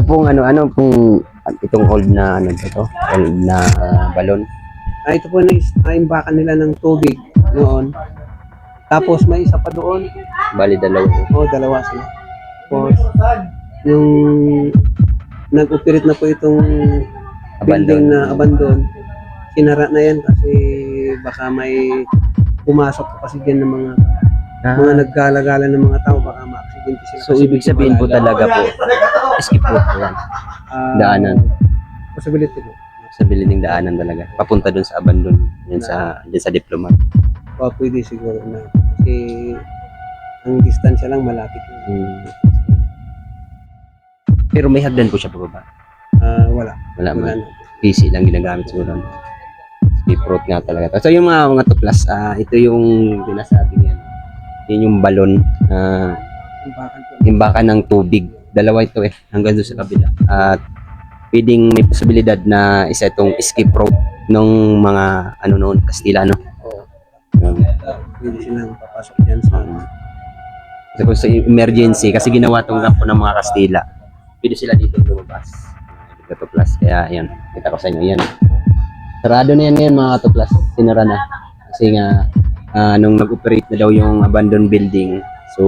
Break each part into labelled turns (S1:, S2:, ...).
S1: Ito pong ano, ano pong itong old na ano ba to? Old na ah, balon.
S2: Ah, ito po na naimbakan nila ng tubig noon. Tapos may isa pa doon.
S1: Bali dalawa.
S2: Oo, dalawa sila. Tapos, yung nag-operate na po itong building
S1: Abandon.
S2: na abandon, sinara na yan kasi baka may pumasok po kasi dyan ng mga
S1: Ah,
S2: mga naggalagala ng mga tao baka ma-aksidente sila.
S1: so ibig sabihin po talaga po skip po yan.
S2: Ah,
S1: daanan.
S2: Possibility po.
S1: Sa building daanan talaga. Papunta dun sa abandon. Yan sa, dyan sa diplomat.
S2: Baka pwede siguro na. Kasi ang distansya lang malapit.
S1: Hmm. Pero may hagdan po siya pababa.
S2: Ah, wala.
S1: Wala
S2: Wala
S1: man.
S2: na.
S1: PC lang ginagamit siguro. Skip road nga talaga. So yung mga mga tuklas, ah ito yung sinasabi niya. Yan yung balon na
S2: Imbakan po.
S1: imbakan ng tubig. Dalawa ito eh, hanggang doon sa kabila. At pwedeng may posibilidad na isa itong escape route ng mga ano noon, Kastilano.
S2: Oo.
S1: Um,
S2: Pwede silang papasok dyan sa
S1: um, kasi kung sa emergency, kasi ginawa itong kampo ng mga Kastila, pwede sila dito lumabas. Dito tuklas. Kaya yan, kita ko sa inyo yan. Sarado na yan ngayon mga katuklas. Sinara na. Kasi nga, ah, nung nag-operate na daw yung abandoned building, so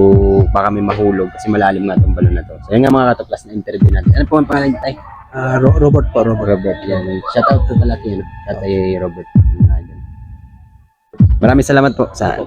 S1: baka may mahulog kasi malalim nga itong balon na to. So yan nga mga katuklas na interview natin. Ano po ang pangalan niyo tayo?
S2: Ah, Ro- Robert po, Robert.
S1: Robert. Yan. Shout out po pala kay ano, tatay Robert. Maraming salamat po sa